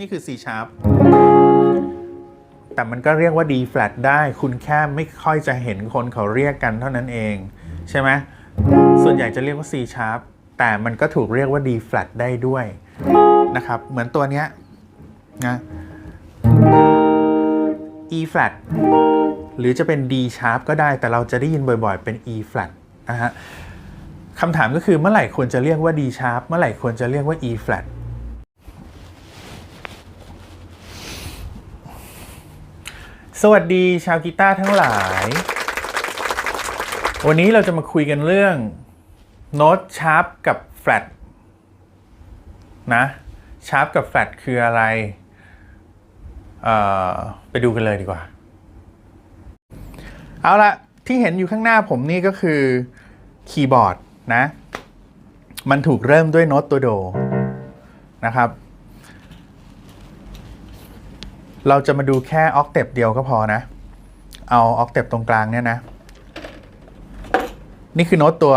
นี่คือ C sharp แต่มันก็เรียกว่า D flat ได้คุณแค่ไม่ค่อยจะเห็นคนเขาเรียกกันเท่านั้นเอง ใช่ไหมส่วนใหญ่จะเรียกว่า C sharp แต่มันก็ถูกเรียกว่า D flat ได้ด้วยนะครับ เหมือนตัวเนี้ยนะ E flat หรือจะเป็น D sharp ก็ได้ แต่เราจะได้ยินบ่อยๆ เป็น E flat นะฮะคำถามก็คือเมื่อไหร่ควรจะเรียกว่า D sharp เมื่อไหร่ควรจะเรียกว่า E flat สวัสดีชาวกีตาร์ทั้งหลาย วันนี้เราจะมาคุยกันเรื่องโน้ตชาร์ปกับแฟลตนะชาร์ปกับแฟลตคืออะไร ไปดูกันเลยดีกว่า เอาละที่เห็นอยู่ข้างหน้าผมนี่ก็คือคีย์บอร์ดนะ มันถูกเริ่มด้วยโน้ตตัวโดนะครับ เราจะมาดูแค่ออกเทปเดียวก็พอนะ เอาออกเทปตรงกลางเนี่ยนะ นี่คือโน้ตตัว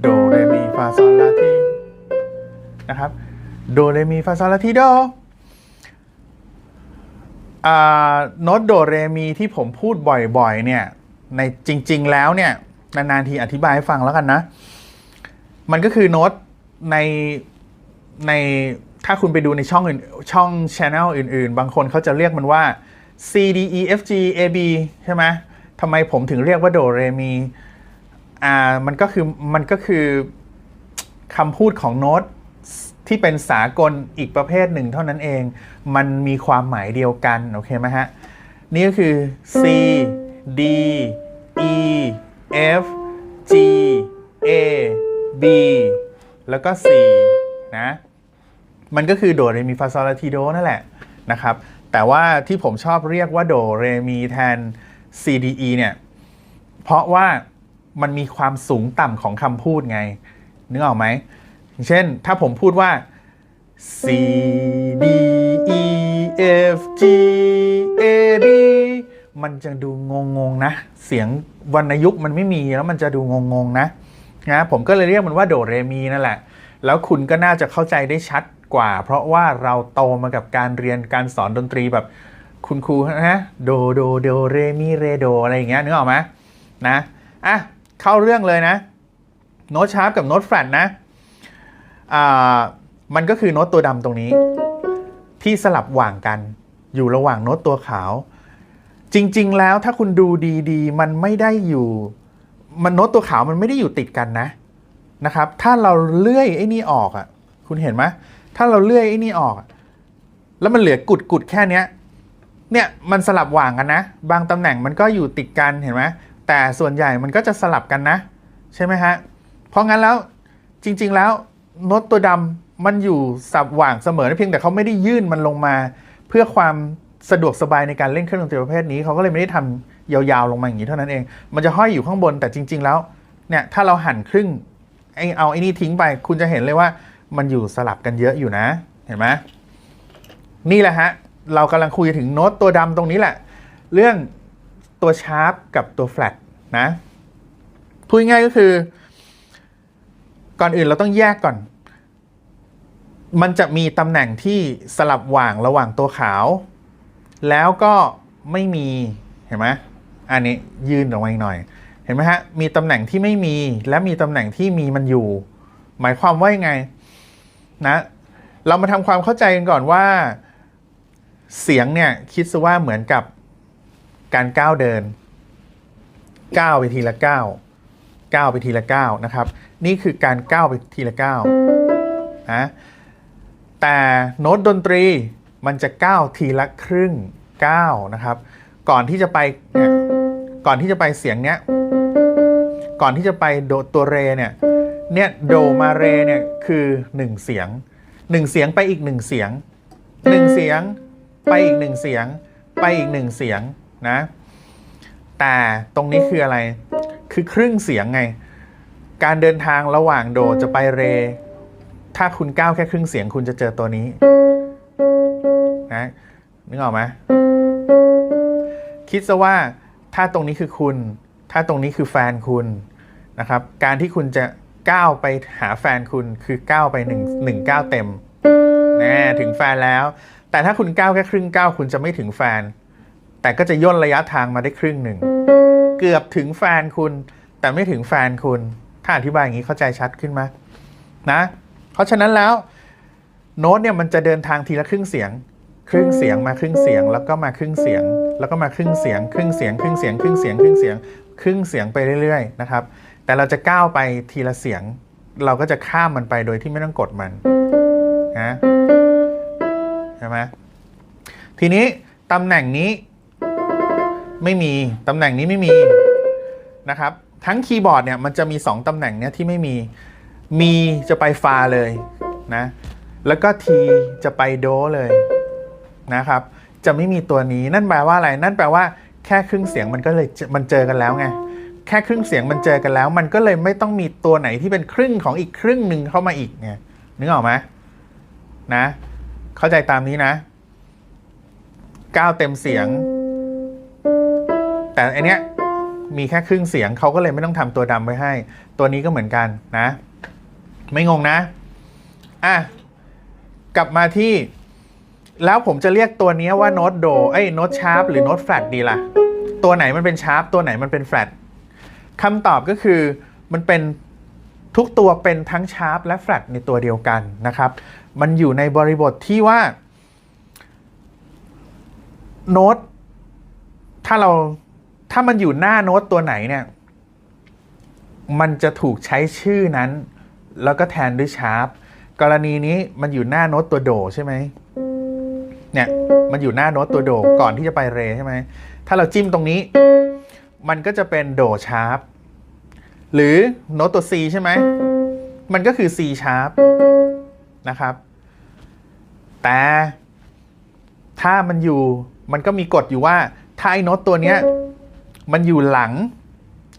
โดเรมีฟาซอลลาทีนะครับโดเรมีฟาซอลลาทีโดโน้ตโดเรมีที่ผมพูดบ่อยๆเนี่ยในจริง ๆ แล้วเนี่ยนานๆทีอธิบายให้ฟังแล้วกันนะ มันก็คือโน้ตในใน ถ้าคุณไปดูในช่องอื่นช่อง channel อื่น ๆ บางคนเขาจะเรียกมันว่า C D E F G A B ใช่ไหมทำไมผมถึงเรียกว่าโดเรมี อ่า มันก็คือมันก็คือคำพูดของโน้ตที่เป็นสากลอีกประเภทหนึ่งเท่านั้นเอง มันมีความหมายเดียวกัน โอเคไหมฮะ นี่ก็คือ C D E F G A B แล้วก็ C นะ มันก็คือโดเรมีฟาซอลาทีโดนั่นแหละนะครับ แต่ว่าที่ผมชอบเรียกว่าโดเรมีแทน C D E เนี่ยเพราะว่ามันมีความสูงต่ำของคำพูดไง นึกออกไหม เช่นถ้าผมพูดว่า C D E F G A B มันจะดูงงๆนะ เสียงวรรณยุกต์มันไม่มีแล้วมันจะดูงงๆนะนะ ผมก็เลยเรียกมันว่าโดเรมีนั่นแหละ แล้วคุณก็น่าจะเข้าใจได้ชัด กว่า เพราะว่าเราโตมากับการเรียนการสอนดนตรีแบบคุณครูนะโดโดโดเรมีเรโดอะไรอย่างเงี้ยนึกออกไหมนะอะเข้าเรื่องเลยนะโน้ตชาร์ปกับโน้ตแฟลตนะอ่ามันก็คือโน้ตตัวดำตรงนี้ ที่สลับหว่างกันอยู่ระหว่างโน้ตตัวขาว จริง ๆ แล้วถ้าคุณดูดีๆ มันไม่ได้อยู่ มันโน้ตตัวขาวมันไม่ได้อยู่ติดกันนะนะครับ ถ้าเราเลื่อยไอ้นี่ออกอะ คุณเห็นไหม ถ้าเราเลื่อยไอ้นี่ออก แล้วมันเหลือกุดกุดแค่เนี้ย เนี่ยมันสลับหว่างกันนะ บางตำแหน่งมันก็อยู่ติดกันเห็นไหมแต่ส่วนใหญ่มันก็จะสลับกันนะ ใช่ไหมฮะ เพราะงั้นแล้วจริง ๆแล้วโน้ตตัวดำมันอยู่สับหว่างเสมอเพียงแต่เขาไม่ได้ยื่นมันลงมา เพื่อความสะดวกสบายในการเล่นเครื่องดนตรีประเภทนี้เขาก็เลยไม่ได้ทำยาวๆลงมาอย่างนี้เท่านั้นเอง มันจะห้อยอยู่ข้างบนแต่จริง ๆ แล้วเนี่ยถ้าเราหั่นครึ่งไอเอาไอ้นี่ทิ้งไป คุณจะเห็นเลยว่า มันอยู่สลับกันเยอะอยู่นะ เห็นไหมนี่แหละฮะ เรากำลังคุยถึงโน้ตตัวดำตรงนี้แหละ เรื่องตัวชาร์ปกับตัวแฟลตนะพูดง่ายก็คือ ก่อนอื่นเราต้องแยกก่อน มันจะมีตำแหน่งที่สลับหว่างระหว่างตัวขาว แล้วก็ไม่มีเห็นไหมอันนี้ยืนออกมาอีกหน่อย เห็นไหมฮะ มีตำแหน่งที่ไม่มีและมีตำแหน่งที่มีมันอยู่ หมายความว่ายังไง นะ เรามาทำความเข้าใจกันก่อนว่า เสียงเนี่ยคิดซะว่าเหมือนกับการก้าวเดินก้าวไปทีละก้าวก้าวไปทีละก้าวนะครับ นี่คือการก้าวไปทีละก้าวนะแต่โน้ตดนตรีมันจะก้าวทีละครึ่งก้าวนะครับ ก่อนที่จะไปเนี่ยก่อนที่จะไปเสียงเนี้ยก่อนที่จะไปโดตัวเรเนี่ย เนี่ยโดมาเรเนี่ยคือหนึ่งเสียงหนึ่งเสียงไปอีกหนึ่งเสียงหนึ่งเสียงไปอีกหนึ่งเสียง ไปอีกหนึ่งเสียงนะ แต่ตรงนี้คืออะไร คือครึ่งเสียงไง การเดินทางระหว่างโดจะไปเร ถ้าคุณก้าวแค่ครึ่งเสียงคุณจะเจอตัวนี้นะนึกออกไหมคิดซะว่าถ้าตรงนี้คือคุณ ถ้าตรงนี้คือแฟนคุณนะครับ การที่คุณจะ ก้าวไปหาแฟนคุณคือก้าวไปหนึ่งหนึ่งก้าวเต็มแน่ถึงแฟนแล้ว แต่ถ้าคุณก้าวแค่ครึ่งก้าวคุณจะไม่ถึงแฟน แต่ก็จะย่นระยะทางมาได้ครึ่งหนึ่งเกือบถึงแฟนคุณ แต่ไม่ถึงแฟนคุณ ถ้าอธิบายอย่างนี้เข้าใจชัดขึ้นไหมนะ เพราะฉะนั้นแล้วโน้ตเนี่ยมันจะเดินทางทีละครึ่งเสียง ครึ่งเสียงมาครึ่งเสียง แล้วก็มาครึ่งเสียง แล้วก็มาครึ่งเสียง ครึ่งเสียง ครึ่งเสียง ครึ่งเสียง ครึ่งเสียง ครึ่งเสียงไปเรื่อยๆนะครับ แต่เราจะก้าวไปทีละเสียง เราก็จะข้ามมันไปโดยที่ไม่ต้องกดมันนะใช่ไหมทีนี้ตำแหน่งนี้ไม่มีตำแหน่งนี้ไม่มีนะครับ ทั้งคีย์บอร์ดเนี่ยมันจะมี 2ตำแหน่งเนี้ยที่ไม่มี มีจะไปฟาเลยนะแล้วก็ทีจะไปโดเลยนะครับ จะไม่มีตัวนี้นั่นแปลว่าอะไร นั่นแปลว่าแค่ครึ่งเสียงมันก็เลยมันเจอกันแล้วไง แค่ครึ่งเสียงมันเจอกันแล้ว มันก็เลยไม่ต้องมีตัวไหนที่เป็นครึ่งของอีกครึ่งหนึ่งเข้ามาอีกเนี่ยนึกออกไหมนะ เข้าใจตามนี้นะก้าวเต็มเสียง แต่อันเนี้ยมีแค่ครึ่งเสียงเขาก็เลยไม่ต้องทำตัวดำไว้ให้ ตัวนี้ก็เหมือนกันนะ ไม่งงนะอะกลับมาที่ แล้วผมจะเรียกตัวนี้ว่าโน้ตโดไอ้ยโน้ตชาร์ปหรือโน้ตแฟลตดีล่ะ ตัวไหนมันเป็นชาร์ปตัวไหนมันเป็นแฟลต คำตอบก็คือมันเป็นทุกตัวเป็นทั้งชาร์ปและแฟลตในตัวเดียวกันนะครับ มันอยู่ในบริบทที่ว่าโน้ตถ้าเราถ้ามันอยู่หน้าโน้ตตัวไหนเนี่ยมันจะถูกใช้ชื่อนั้น แล้วก็แทนด้วยชาร์ปกรณีนี้มันอยู่หน้าโน้ตตัวโดใช่ไหมเนี่ยมันอยู่หน้าโน้ตตัวโดก่อนที่จะไปเรใช่ไหมถ้าเราจิ้มตรงนี้ มันก็จะเป็นโดชาร์ปหรือโน้ตตัว C ใช่ไหม มันก็คือ C ชาร์ปนะครับ แต่ถ้ามันอยู่มันก็มีกฎอยู่ว่า ถ้าไอ้โน้ตตัวเนี้ย มันอยู่หลัง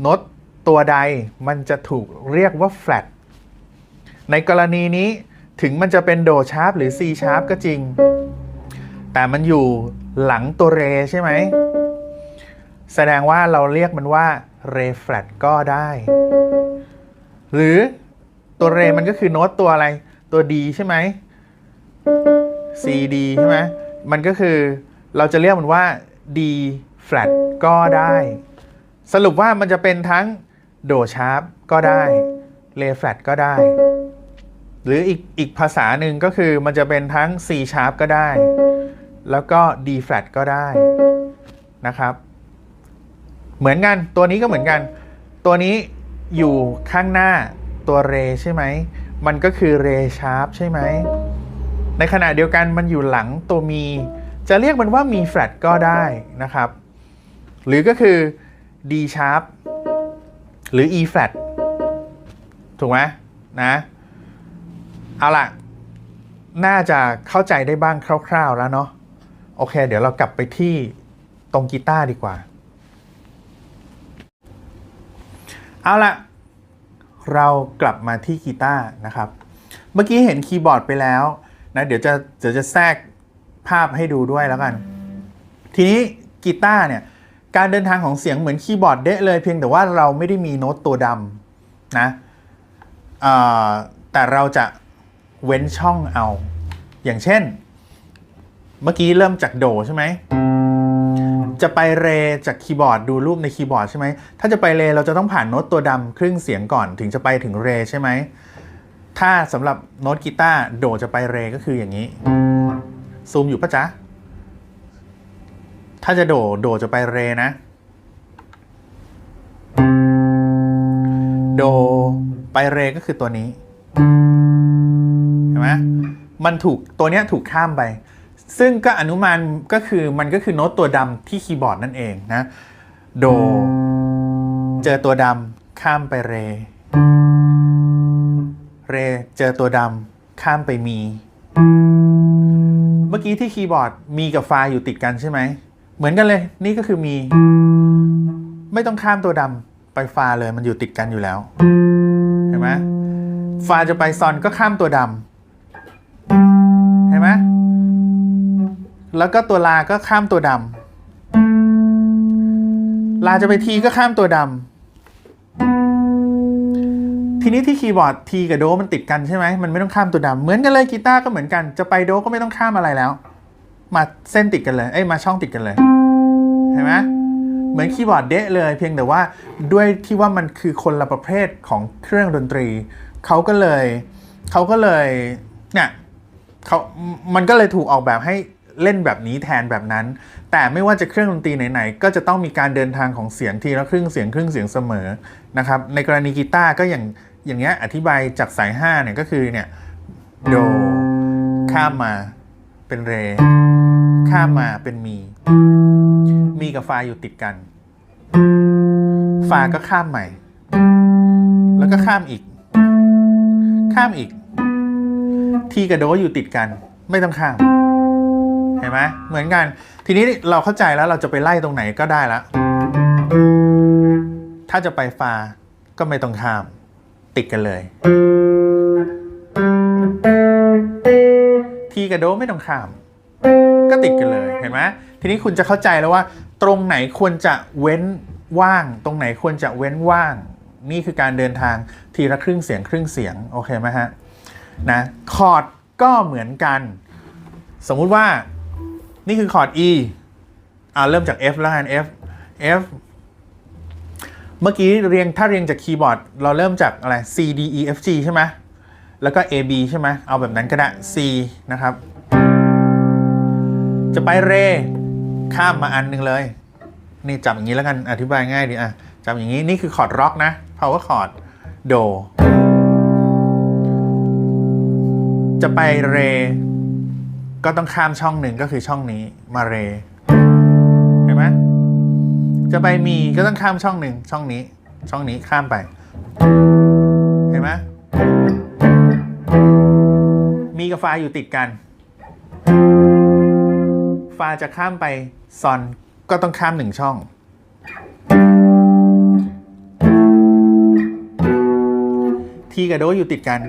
โน้ตตัวใดมันจะถูกเรียกว่า flat ในกรณีนี้ถึงมันจะเป็นโดชาร์ปหรือ C ชาร์ปก็จริง แต่มันอยู่หลังตัวเรใช่ไหม แสดงว่าเราเรียกมันว่าเรแฟลตก็ได้ หรือตัวเรมันก็คือโน้ตตัวอะไร ตัว D ใช่ไหม C D ใช่ไหมมันก็คือเราจะเรียกมันว่า D flat ก็ได้ สรุปว่ามันจะเป็นทั้งโดชาร์ปก็ได้เรแฟลตก็ได้ หรืออีกอีกภาษาหนึ่งก็คือมันจะเป็นทั้ง C sharp ก็ได้ แล้วก็ D flat ก็ได้นะครับ เหมือนกันตัวนี้ก็เหมือนกัน ตัวนี้อยู่ข้างหน้าตัวเรใช่ไหม มันก็คือเรชาร์ปใช่ไหม ในขณะเดียวกันมันอยู่หลังตัวมี จะเรียกมันว่ามีแฟลตก็ได้นะครับ หรือก็คือ D sharp หรือ E flat ถูกไหมนะ เอาล่ะ น่าจะเข้าใจได้บ้างคร่าว ๆแล้วเนาะ โอเค เดี๋ยวเรากลับไปที่ตรงกีตาร์ดีกว่า เอาละเรากลับมาที่กีตาร์นะครับ เมื่อกี้เห็นคีย์บอร์ดไปแล้วนะเดี๋ยวจะเดี๋ยวจะแทรกภาพให้ดูด้วยแล้วกัน ทีนี้กีตาร์เนี่ย การเดินทางของเสียงเหมือนคีย์บอร์ดเดะเลยเพียงแต่ว่าเราไม่ได้มีโน้ตตัวดำนะแต่เราจะเว้นช่องเอา อย่างเช่น เมื่อกี้เริ่มจากโดใช่ไหม จะไปเรจากคีย์บอร์ดดูรูปในคีย์บอร์ดใช่ไหมถ้าจะไปเรเราจะต้องผ่านโน้ตตัวดำครึ่งเสียงก่อนถึงจะไปถึงเรใช่ไหมถ้าสำหรับโน้ตกีตาร์โดจะไปเรก็คืออย่างนี้ ซูมอยู่ปะจ๊ะ ถ้าจะโดโดจะไปเรนะ โดไปเรก็คือตัวนี้ เห็นไหมมันถูกตัวเนี้ยถูกข้ามไป ซึ่งก็อนุมานก็คือมันก็คือโน้ตตัวดำที่คีย์บอร์ดนั่นเองนะ โด เจอตัวดำข้ามไปเร เรเจอตัวดำข้ามไปมี เมื่อกี้ที่คีย์บอร์ดมีกับฟาอยู่ติดกันใช่ไหม เหมือนกันเลย นี่ก็คือมี ไม่ต้องข้ามตัวดำไปฟาเลยมันอยู่ติดกันอยู่แล้ว เห็นไหมฟาจะไปซอนก็ข้ามตัวดำเห็นไหม แล้วก็ตัวลาก็ข้ามตัวดำลาจะไปทีก็ข้ามตัวดำทีนี้ที่คีย์บอร์ดทีกับโดมันติดกันใช่ไหมมันไม่ต้องข้ามตัวดำเหมือนกันเลยกีตาร์ก็เหมือนกันจะไปโดก็ไม่ต้องข้ามอะไรแล้ว มาเส้นติดกันเลยเอ้ยมาช่องติดกันเลยเห็นไหมเหมือนคีย์บอร์ดเดะเลยเพียงแต่ว่าด้วยที่ว่ามันคือคนละประเภทของเครื่องดนตรีเขาก็เลยเขาก็เลยเนี่ยเขามันก็เลยถูกออกแบบให้ เล่นแบบนี้แทนแบบนั้น แต่ไม่ว่าจะเครื่องดนตรีไหนๆก็จะต้องมีการเดินทางของเสียงทีละครึ่งเสียงครึ่งเสียงเสมอนะครับในกรณีกีตาร์ก็อย่างอย่างเงี้ยอธิบายจากสาย5เนี่ยก็คือเนี่ยโดข้ามมาเป็นเร ข้ามมาเป็นมี มีกับฟาอยู่ติดกัน ฟาก็ข้ามใหม่ แล้วก็ข้ามอีก ข้ามอีก ทีกับโดอยู่ติดกัน ไม่ต้องข้าม เห็นไหมเหมือนกัน ทีนี้เราเข้าใจแล้วเราจะไปไล่ตรงไหนก็ได้ละ ถ้าจะไปฟาก็ไม่ต้องข้าม ติดกันเลย ทีกับโดไม่ต้องข้าม ก็ติดกันเลยเห็นไหมทีนี้คุณจะเข้าใจแล้วว่า ตรงไหนควรจะเว้นว่าง ตรงไหนควรจะเว้นว่าง นี่คือการเดินทางทีละครึ่งเสียงครึ่งเสียงโอเคไหมฮะนะคอร์ดก็เหมือนกัน สมมุติว่า นี่คือคอร์ด E อ่าเริ่มจาก F แล้วกัน F F เมื่อกี้เรียงถ้าเรียงจากคีย์บอร์ด เราเริ่มจากอะไร C D E F G ใช่ไหมแล้วก็ A B ใช่ไหมเอาแบบนั้นก็ได้ C นะครับ จะไปเร ข้ามมาอันหนึ่งเลย นี่จับอย่างนี้แล้วกันอธิบายง่ายดีอะจับอย่างนี้นี่คือคอร์ดร็อกนะ power chord โด จะไปเร ก็ต้องข้ามช่องหนึ่งก็คือช่องนี้มาเรเห็นไหมจะไปมีก็ต้องข้ามช่องหนึ่งช่องนี้ ช่องนี้ข้ามไป เห็นไหมมีกับฟาอยู่ติดกัน ฟาจะข้ามไปซอนก็ต้องข้ามหนึ่งช่อง ทีกับโดอยู่ติดกัน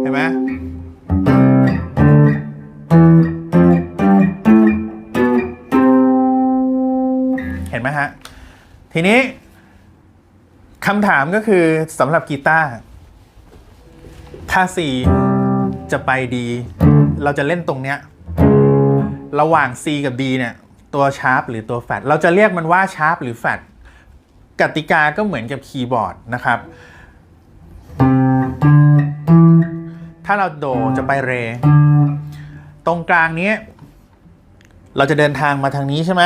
เห็นไหม เห็นไหมฮะ ทีนี้คำถามก็คือสำหรับกีตาร์ถ้า C จะไปดี เราจะเล่นตรงเนี้ย ระหว่าง C กับ D เนี่ย ตัวชาร์ปหรือตัวแฟตเราจะเรียกมันว่าชาร์ปหรือแฟตกติกาก็เหมือนกับคีย์บอร์ดนะครับ ถ้าเราโดจะไปเร ตรงกลางนี้ เราจะเดินทางมาทางนี้ใช่ไหม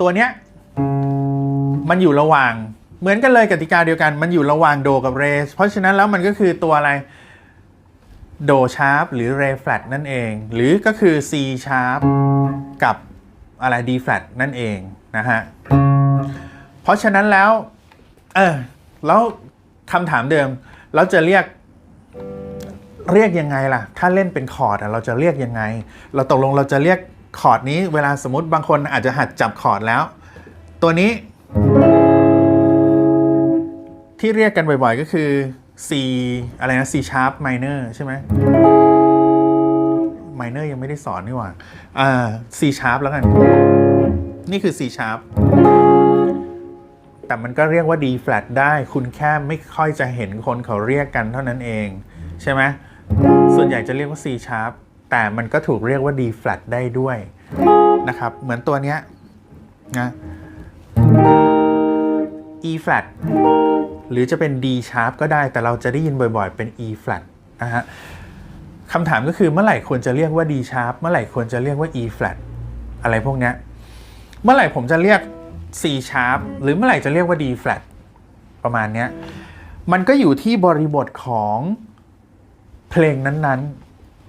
ตัวเนี้ยมันอยู่ระหว่างเหมือนกันเลยกติกาเดียวกัน มันอยู่ระหว่างโดกับเรสเพราะฉะนั้นแล้วมันก็คือตัวอะไรโดชาร์ปหรือเรแฟลตนั่นเอง หรือก็คือ C ชาร์ปกับอะไร D แฟลตนั่นเองนะฮะ เพราะฉะนั้นแล้ว เออแล้วคำถามเดิม เราจะเรียก เรียกยังไงล่ะ ถ้าเล่นเป็นคอร์ดเราจะเรียกยังไง เราตกลงเราจะเรียกคอร์ดนี้ เวลาสมมติบางคนอาจจะหัดจับคอร์ดแล้ว ตัวนี้ ที่เรียกกันบ่อยๆ ก็คือ C อะไรนะ C sharp minor ใช่ไหม minor ยังไม่ได้สอนนี่หว่าอ่า C sharp แล้วกัน นี่คือ C sharp แต่มันก็เรียกว่า D flat ได้ คุณแค่ไม่ค่อยจะเห็นคนเขาเรียกกันเท่านั้นเอง ใช่ไหม ส่วนใหญ่จะเรียกว่า C sharp แต่มันก็ถูกเรียกว่า D flat ได้ด้วยนะครับ เหมือนตัวเนี้ยนะ E flat หรือจะเป็น D sharp ก็ได้ แต่เราจะได้ยินบ่อยๆ เป็น E flat นะฮะคำถามก็คือเมื่อไหร่ควรจะเรียกว่า D sharp เมื่อไหร่ควรจะเรียกว่า E flat อะไรพวกเนี้ย เมื่อไหร่ผมจะเรียก C sharp หรือเมื่อไหร่จะเรียกว่า D flat ประมาณเนี้ย มันก็อยู่ที่บริบทของ เพลงนั้น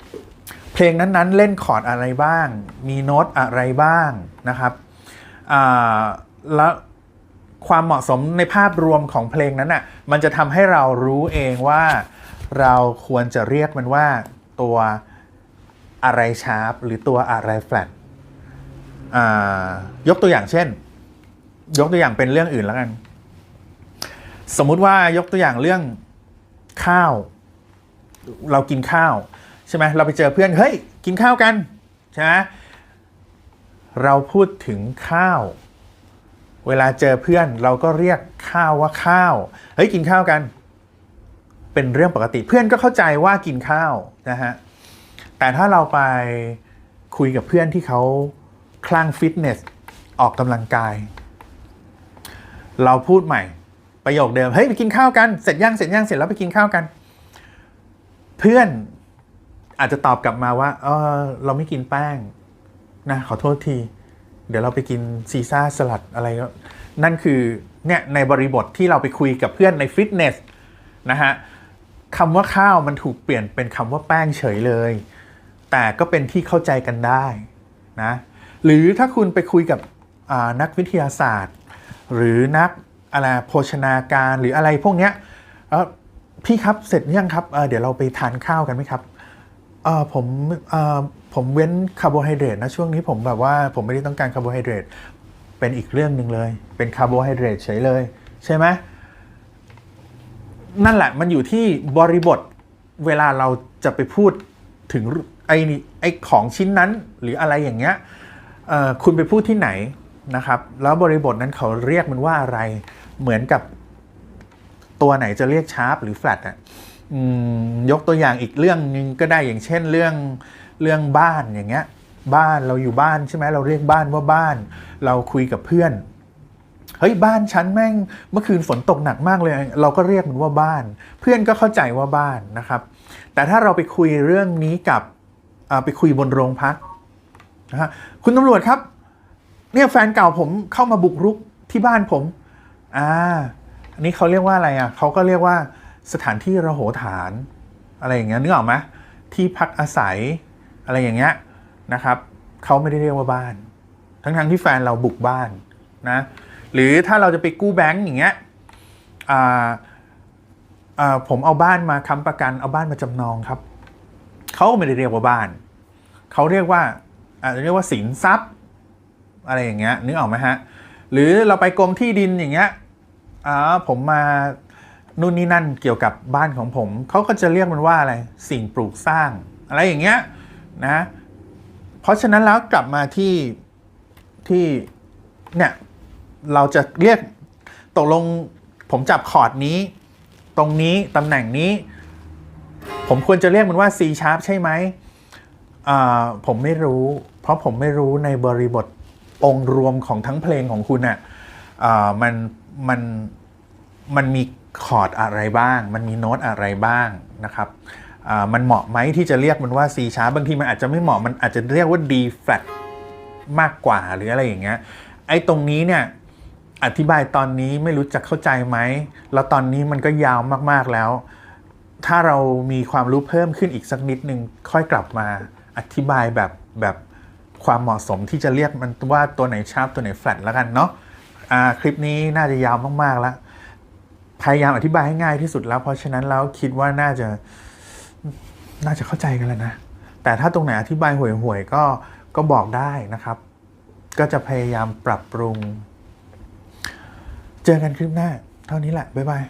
ๆ เพลงนั้นๆ เล่นคอร์ดอะไรบ้าง มีโน้ตอะไรบ้างนะครับแล้วความเหมาะสมในภาพรวมของเพลงนั้นอะมันจะทำให้เรารู้เองว่าเราควรจะเรียกมันว่าตัวอะไรชาร์ปหรือตัวอะไรแฟลตยกตัวอย่างเช่น ยกตัวอย่างเป็นเรื่องอื่นแล้วกัน สมมุติว่ายกตัวอย่างเรื่องข้าว เรากินข้าวใช่ไหมเราไปเจอเพื่อนเฮ้ยกินข้าวกันใช่ไหมเราพูดถึงข้าว เวลาเจอเพื่อนเราก็เรียกข้าวว่าข้าวเฮ้ยกินข้าวกัน เป็นเรื่องปกติเพื่อนก็เข้าใจว่ากินข้าวนะฮะแต่ถ้าเราไปคุยกับเพื่อนที่เขาคลั่งฟิตเนสออกกำลังกาย เราพูดใหม่ประโยคเดิม เฮ้ย ไปกินข้าวกัน เสร็จย่างเสร็จย่างเสร็จแล้วไปกินข้าวกัน เพื่อนอาจจะตอบกลับมาว่าเออเราไม่กินแป้งนะขอโทษที เดี๋ยวเราไปกินซีซ่าสลัดอะไรก็นั่นคือเนี่ยในบริบทที่เราไปคุยกับเพื่อนในฟิตเนสนะฮะคำว่าข้าวมันถูกเปลี่ยนเป็นคำว่าแป้งเฉยเลย แต่ก็เป็นที่เข้าใจกันได้นะหรือถ้าคุณไปคุยกับนักวิทยาศาสตร์ หรือนักอะไรโภชนาการหรืออะไรพวกเนี้ย พี่ครับเสร็จยังครับเเดี๋ยวเราไปทานข้าวกันไหมครับเออผมเออผมเว้นคาร์โบไฮเดรตนะช่วงนี้ผมแบบว่าผมไม่ได้ต้องการคาร์โบไฮเดรตเป็นอีกเรื่องหนึ่งเลย เป็นคาร์โบไฮเดรตเฉยเลย ใช่ไหมนั่นแหละมันอยู่ที่บริบทเวลาเราจะไปพูดถึงไอ้นี่ไอ้ของชิ้นนั้นหรืออะไรอย่างเงี้ยคุณไปพูดที่ไหนนะครับ แล้วบริบทนั้นเขาเรียกมันว่าอะไรเหมือนกับ ตัวไหนจะเรียกชาร์ปหรือแฟลตอะยกตัวอย่างอีกเรื่องหนึ่งก็ได้อย่างเช่นเรื่องเรื่องบ้านอย่างเงี้ย บ้านเราอยู่บ้านใช่ไหมเราเรียกบ้านว่าบ้าน เราคุยกับเพื่อนเฮ้ยบ้านฉันแม่งเมื่อคืนฝนตกหนักมากเลย เราก็เรียกมันว่าบ้าน เพื่อนก็เข้าใจว่าบ้านนะครับ แต่ถ้าเราไปคุยเรื่องนี้กับไปคุยบนโรงพักนะฮะคุณตำรวจครับ เนี่ยแฟนเก่าผมเข้ามาบุกรุกที่บ้านผมอ่า อันนี้เขาเรียกว่าอะไรอะเขาก็เรียกว่าสถานที่ระโหฐาน อะไรอย่างเงี้ยนึกออกไหมที่พักอาศัยอะไรอย่างเงี้ยนะครับเขาไม่ได้เรียกว่าบ้าน ทั้งๆที่แฟนเราบุกบ้านนะหรือถ้าเราจะไปกู้แบงก์อย่างเงี้ยอ่าอ่าผมเอาบ้านมาค้ำประกันเอาบ้านมาจำนองครับเขาไม่ได้เรียกว่าบ้านเขาเรียกว่าอาจะเรียกว่าสินทรัพย์ อะไรอย่างเงี้ยนึกออกไหมฮะหรือเราไปกรมที่ดินอย่างเงี้ย อ่าผมมานู่นนี่นั่นเกี่ยวกับบ้านของผมเขาก็จะเรียกมันว่าอะไรสิ่งปลูกสร้าง อะไรอย่างเงี้ยนะเพราะฉะนั้นแล้วกลับมาที่ที่เนี่ยเราจะเรียกตกลงผมจับคอร์ดนี้ ตรงนี้ตำแหน่งนี้ ผมควรจะเรียกมันว่า C sharp ใช่ไหมอ่าผมไม่รู้ เพราะผมไม่รู้ในบริบทองค์รวมของทั้งเพลงของคุณอะ่ะมัน มันมันมีคอร์ดอะไรบ้าง มันมีโน้ตอะไรบ้างนะครับอ่ามันเหมาะไหมที่จะเรียกมันว่า C sharp บางทีมันอาจจะไม่เหมาะมันอาจจะเรียกว่า D flat มากกว่าหรืออะไรอย่างเงี้ยไอ้ตรงนี้เนี่ยอธิบายตอนนี้ไม่รู้จะเข้าใจไหม แล้วตอนนี้มันก็ยาวมากๆแล้ว ถ้าเรามีความรู้เพิ่มขึ้นอีกสักนิดนึงค่อยกลับมาอธิบายแบบแบบความเหมาะสมที่จะเรียกมันว่าตัวไหนชาร์ปตัวไหนแฟลตแล้วกันเนาะ คลิปนี้น่าจะยาวมากๆแล้วพยายามอธิบายให้ง่ายที่สุดแล้ว เพราะฉะนั้นแล้วคิดว่าน่าจะน่าจะเข้าใจกันแล้วนะ แต่ถ้าตรงไหนอธิบายห่วยๆก็ก็บอกได้นะครับ ก็จะพยายามปรับปรุง เจอกันคลิปหน้า เท่านี้แหละ บ๊ายบาย